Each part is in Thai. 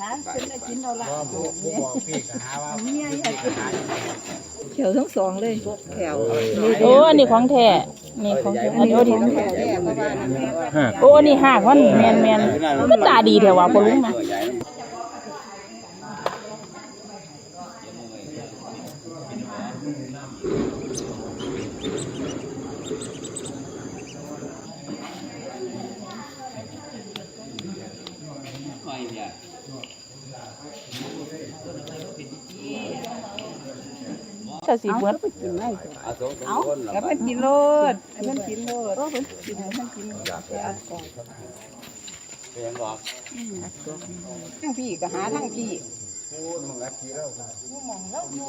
หาเป็นได้กินเอาละก็ผู้ผู้บอกพี่ก็หาว่าเมียอยากพี่ก็หาแถวทั้งสองเลยแถวโอ้อันนี้ของแท้นี่ของแท้อันนี้โอ้ดีแถวแถวประมาณนั้นโอ้อันนี้หากมันแมนแมนมันตาดีแถวว่าพอลุงนะ จะสีเบิดกินไม่เอาแล้วมันกินโลดแล้วมันกินโลดโอ้มันกินมันกินอัดก่อนเป็นบอกทั้งพี่ก็หาทั้งพี่พูดมึงอาทีแล้วมองแล้วอยู่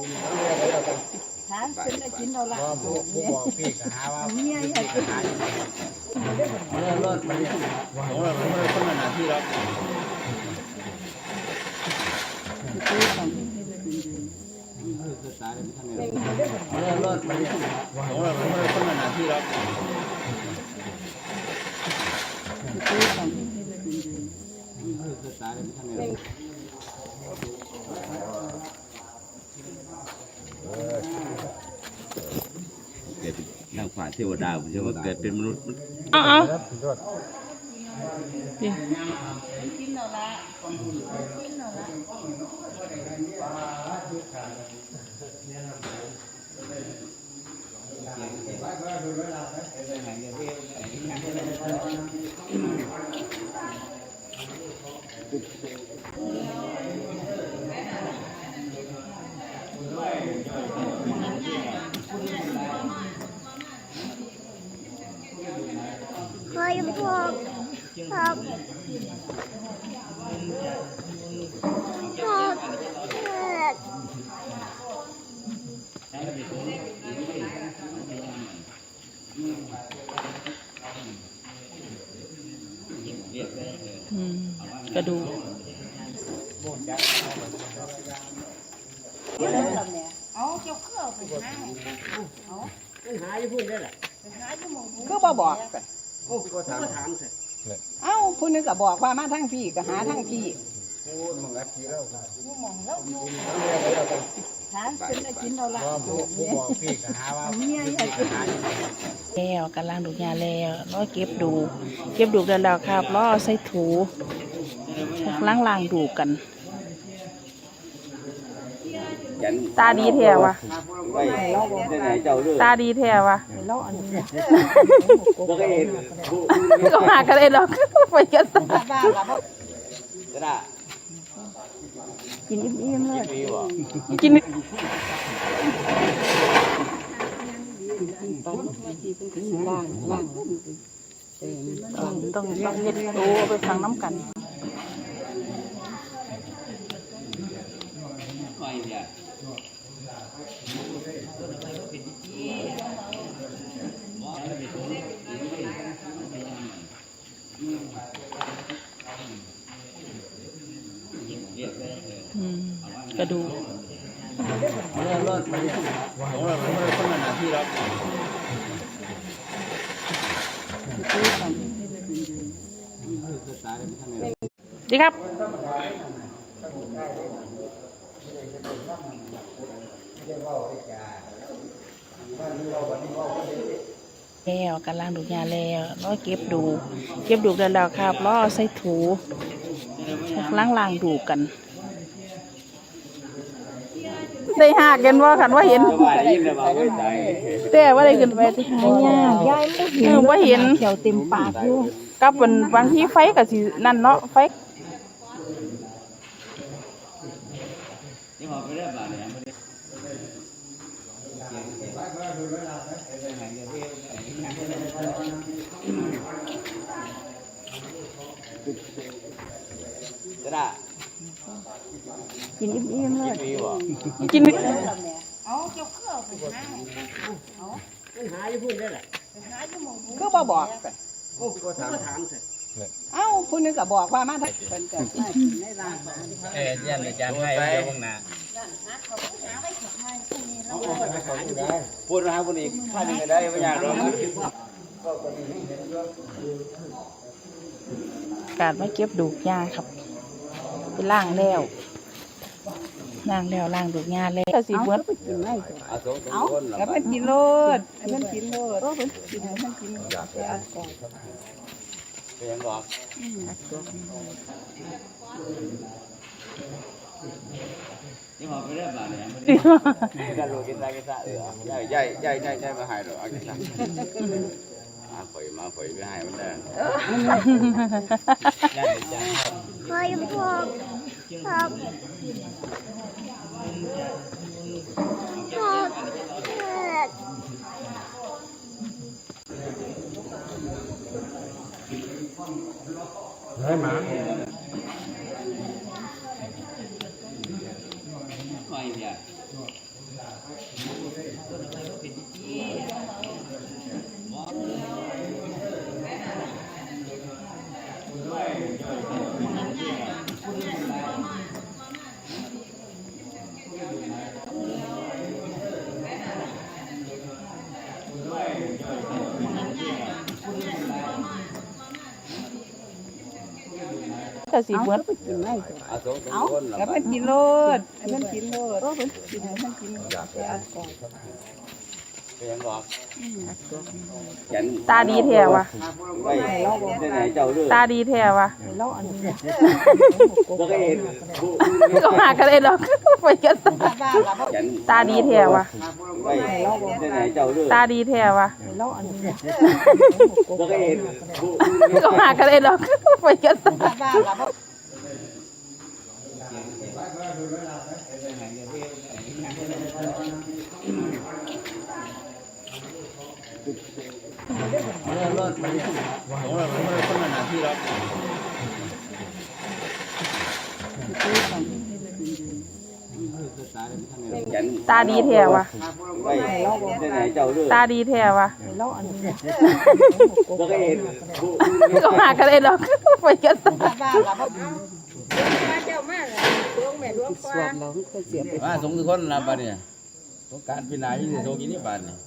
หาเป็นได้กินเอาละผู้บอกพี่ก็หาว่าเมียอยากก็หาเริ่มรถมาเนี่ยผมเราไม่ได้คนหน้าที่เราเริ่มาไม่ได้คนหาที่เรา เกิดเป็นนางฟ้าเทวดาผมเชื่อว่าเกิดเป็นมนุษย์เอาเอาครับรถดิพอ ยังพอพอพอเกิด อืมกระดูกเอาเจ้าเครื่องไปหาเอาหาอยู่พุ่นได้แหละหาอยู่มองคือบ่บอกเอ้าผู้นึงก็บอกว่ามาทั้งพี่ก็หาทั้งพี่พูดมึงอาทีแล้วมองแล้วอยู่หาเป็นได้กินเอาละก็ผู้ผู้บอกพี่ก็หาว่าเมียอยากพี่ก็หาแล้วกำลังดูกยาแล้วรอเก็บดู เก็บดูกแล้วแล้วครับรอใส่ถูล้างล้างดูกัน ยันตาดีแท้วะไว้ที่ไหนเจ้าเรื่องตาดีแท้วะบ่เคยเห็นผู้ก็หากันเลยหรอกไปกันซะจะได้กินอิ่มๆเลยมีบ่กินล่างล่างต้องต้องต้องเฮ็ดโตเอาไปฟังน้ำกันค่อยเนี่ยอืม กระดูกเริ่มรถมาเนี่ยผมเราไม่ได้คนหนาที่เราดีครับ แล้วกำลังดูกยาแล้วรอเก็บดู เก็บดูแล้วแล้วครับรอใส่ถูล้างล้างดูกันได้หากกันว่าคันว่าเห็นสบายยิ้มเลยบ่ไม่ใจแต่ว่าได้ขึ้นไปที่หายากยายไม่เห็เอนอว่าเห็นเขียวเต็มปากอยู่กับเป็นบางที่ไฟกับสินั่นเนาะไฟนี่พอไปได้บ่เนี่ย จะได้กินอิ่มๆเลยมีบ่กินเอาเจ้าเครื่องไปหาเอาหาอยู่พุ่นได้แหละหาอยู่มองคือบ่บอกเอ้าผู้นึงก็บอกว่ามาทั้งเพิ่นก็มากินในร้านเอ้ยยันอาจารย์ให้ไปข้างหน้าพูดนะฮะพูดอีกข้าหนึ่งก็ได้ไม่ยากหรอก การไมาเก็บดูกยาครับไปล้างแล้วล้างแล้วล้างดูกยาแล้วสิเบิดเอาสองสามเหรอแล้วมันกินโลดมันกินโลดโอ้มันกินมันกินเอากอนเป็นยังบอกนี่หอไปได้บ้าเนี่ยมันกินกันโลกินได้กินได้เออใหญ่ใหญ่ใหญ่ใหญ่ใหญ่มาหายหรอเอากินได้ มาข่อยมาข่อยไปหายมันได้ใหญ่ใหญ่พ่อยังพอกพอกพอกเกิดไม่เนี่ย ก็สิเบิดเอาสองสามคนเหรอแล้วมันกินโลดแล้วมันกินโลดโอ้มันกินให้มันกินไปเอาก่อนเป็นยังบอกยัน ตาดีแท้วะไปได้ไหนเจ้าเรื่องตาดีแท้วะแล้วอันนี้บ่เคยเห็นก็หากันได้ดอกไปกันซะบ้านเราตาดีแท้วะไปได้ไหนเจ้าเรื่องตาดีแท้วะแล้วอันนี้บ่เคยเห็นก็หากันได้ดอกไปกัน ซะบ้านเรารถมันเนี่ยของเราคนละคนละหน้าที่เรายันตาดีแท้วะไปได้ไหนเจ้าเรื่องตาดีแท้วะแล้วอันนี้บ่เคยเห็นก็หากันได้ดอกไปกันซะบ้านเรามาเจ้ามาหลวงแม่หลวงพ่อสวดเราก็เสียไปว่าสงทุกคนละบ้านเนี่ยสงการปีหนายี่สิบโซกินนี่บ้านเนี่ย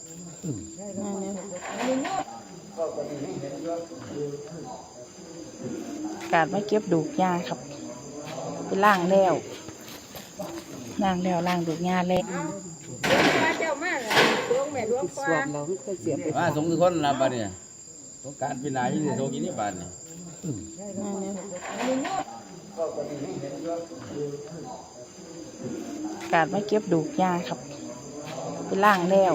การมาเก็บดูกยาครับไปล้างแล้วล้างแล้วล้างดูกยาแล้วมาเจ้ามาหลวงแม่หลวงพ่อสวดเราก็เสียไปว่าสงทุกคนละบ้านเนี่ยสงการปีหนายี่สิบโซกินนี่บ้านเนี่ยการมาเก็บดูกยาครับไปล้างแล้ว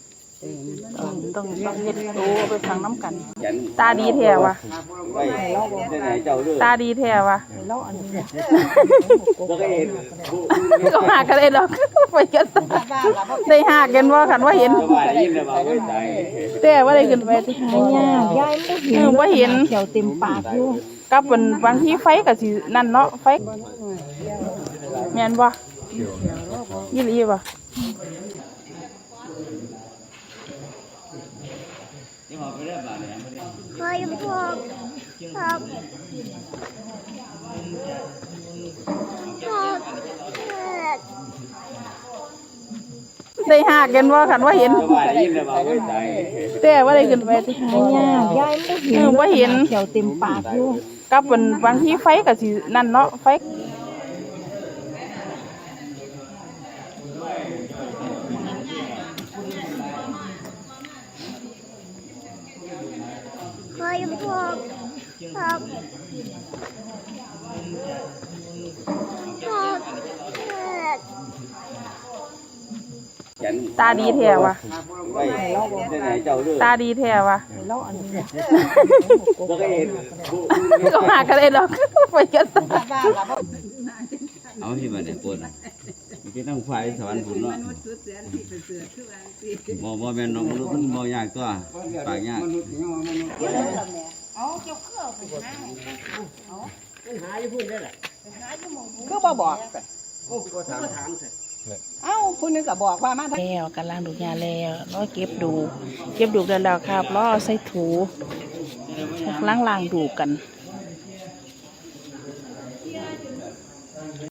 ต้องต้องต้องเฮ็ดดูไปฟังน้ำกันยันตาดีแท้วะไปได้ไหนเจ้าเรื่องตาดีแท้วะแล้วอันนี้บ่เคยเห็นก็หากันได้ดอกไปกันซะบ้านเราได้หากันว่าคันว่าเห็นสบายได้ยินแล้วบ่เข้าใจแต่ว่าได้ขึ้นไปที่หายากยายไม่เออว่าเห็นเขียวเต็มปากอยู่กับเป็นบางทีไฟกับสินั่นเนาะไฟแม่นบ่ยี่หลีบ่ นี่ห อไปได้บานเนี่ยมันพ่อยังพอพอกพอได้หากกันว่าคันว่าเห็นแต่ว่าได้ขึ้นไปที่หายากยายไม่เออว่าเห็นเขียวเต็มปากอยู่กับเป็นบางที่ไฟกับสินั่นเนาะไฟ พ่อยังพอก พอกพอกเกิดยันตาดีแท้วะไปได้ไหนเจ้าเรื่องตาดีแท้วะแล้วอันนี้บ่เคยเห็นก็หากันได้ดอกไปกันซะบ้านเราเอาที่มาเนี่ยปนมันเป็นต้องไฟสวรรค์พุ่นเนาะบ่บ่แม่นน้องมนุษย์มันบ่ยากตัวปากยาก เอาเจ้าเครื่องไปหาเอาหาอยู่พุ่นได้แหละหาอยู่หมองคือบ่บอกโอ้ก็ถามถามสิเอ้าผู้นึงก็บอกว่ามาทางแล้วกันล้างดูกยาแล้วรอเก็บดู เก็บดูแล้วแล้วครับรอใส่ถูล้างล้างดูกัน